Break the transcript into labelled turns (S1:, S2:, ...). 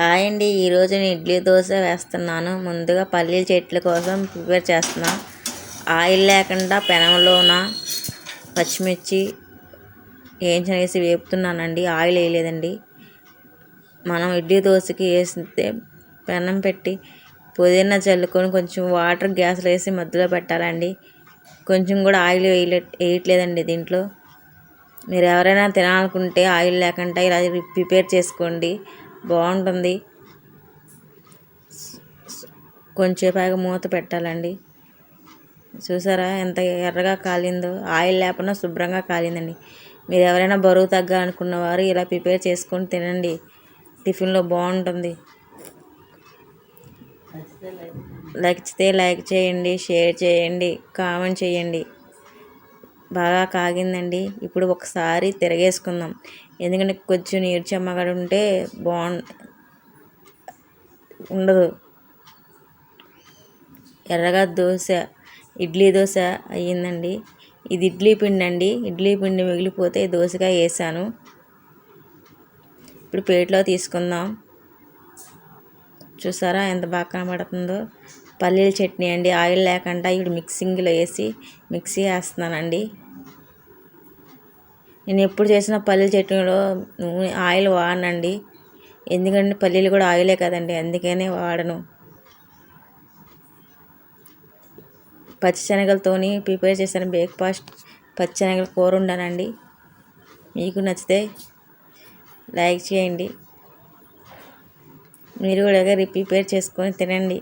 S1: Hi అండి. ఈరోజు నేను ఇడ్లీ దోశ వేస్తున్నాను. ముందుగా పల్లీల చెట్ల కోసం ప్రిపేర్ చేస్తున్నా. ఆయిల్ లేకుండా పెనంలోన పచ్చిమిర్చి వేయించిన వేసి వేపుతున్నానండి. ఆయిల్ వేయలేదండి. మనం ఇడ్లీ దోశకి వేస్తే పెనం పెట్టి పుదీనా చల్లుకొని కొంచెం వాటర్ గ్యాస్లో వేసి మధ్యలో పెట్టాలండి. కొంచెం కూడా ఆయిల్ వేయలే వేయట్లేదండి దీంట్లో. మీరు ఎవరైనా తినాలనుకుంటే ఆయిల్ లేకుండా ఇలా ప్రిపేర్ చేసుకోండి. బాగుంటుంది. కొంచెంసేపు మూత పెట్టాలండి. చూసారా ఎంత ఎర్రగా కాలిందో? ఆయిల్ లేకుండా శుభ్రంగా కాలిందండి. మీరు ఎవరైనా బరువు తగ్గాలనుకున్న వారు ఇలా ప్రిపేర్ చేసుకొని తినండి. టిఫిన్లో బాగుంటుంది. నచ్చితే లైక్ చేయండి షేర్ చేయండి కామెంట్ చేయండి. బాగా కాగిందండి. ఇప్పుడు ఒకసారి తిరగేసుకుందాం. ఎందుకంటే కొంచెం నీరు అమ్మగారు ఉంటే బాగు ఉండదు. ఎర్రగా దోశ ఇడ్లీ దోశ అయ్యిందండి. ఇది ఇడ్లీ పిండి అండి. ఇడ్లీ పిండి మిగిలిపోతే దోశగా వేసాను. ఇప్పుడు ప్లేట్లో తీసుకుందాం. చూసారా ఎంత బాగా కనబడుతుందో? పల్లీల చట్నీ అండి. ఆయిల్ లేకుండా ఇప్పుడు మిక్సింగ్లో వేసి మిక్సీ వేస్తున్నానండి. నేను ఎప్పుడు చేసిన పల్లీల చట్నీలో నూనె ఆయిల్ వాడనండి. ఎందుకంటే పల్లీలు కూడా ఆయిలే కదండి అందుకనే వాడను. పచ్చిశనగలతోని ప్రిపేర్ చేసిన బ్రేక్ఫాస్ట్ పచ్చిశనగల కూర ఉండనండి. మీకు నచ్చితే లైక్ చేయండి. మీరు కూడా ప్రిపేర్ చేసుకొని తినండి.